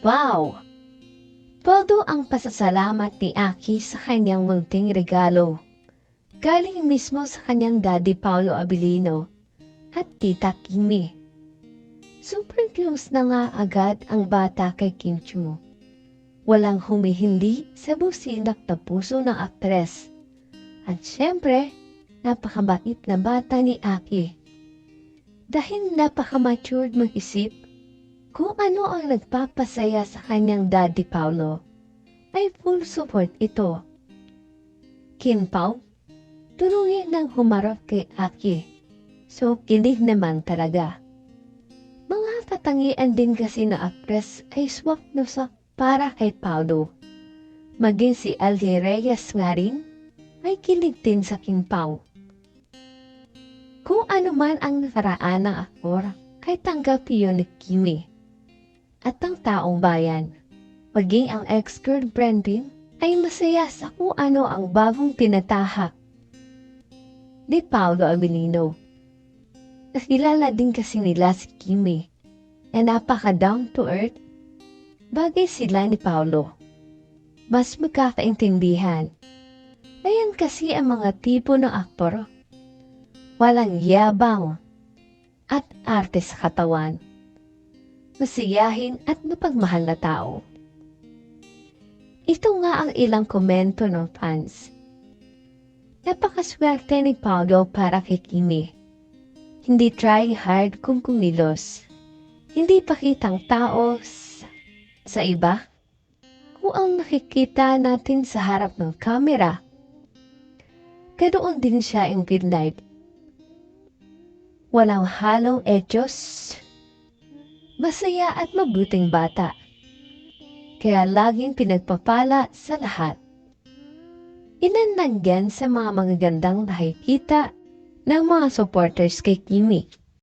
Wow! Todo ang pasasalamat ni Aki sa kanyang munting regalo. Galing mismo sa kanyang daddy Paolo Abilino at tita Kimi. Super close na nga agad ang bata kay Kim Chu. Walang humihindi sa businak na puso ng aktres. At syempre, napakabait na bata ni Aki. Dahil napaka-matured mag-isip, kung ano ang nagpapasaya sa kanyang daddy Paulo, ay full support ito. Kim Pao, turuin ng humarap kay Aki. So, kilig naman talaga. Mga katangian din kasi na actress ay swak na swak para kay Paulo. Maging si Aldi Reyes nga rin, ay kilig din sa Kim Pao. Kung ano man ang nakaraan ng aktor, kay tanggap yun ni Kimi. At ang taong bayan, maging ang ex-girlfriend din, ay masaya sa kung ano ang bagong tinatahak ni Paolo Abilino. Nakilala din kasi nila si Kimi na napaka down to earth. Bagay sila ni Paolo. Mas magkakaintindihan. Ayan kasi ang mga tipo ng aktor. Walang yabang at arte katawan. Masiyahin at mapagmahal na tao. Ito nga ang ilang komento ng fans. Napakaswerte ni Paolo para kay Kimi. Hindi trying hard kung kumilos. Hindi pakitang tao sa, iba. Kung ang nakikita natin sa harap ng kamera, ganoon din siya in real life. Walang halong etyos. Masaya at mabuting bata. Kaya laging pinagpapala sa lahat. Inananggan sa mga magagandang nakikita ng mga supporters kay Kimi.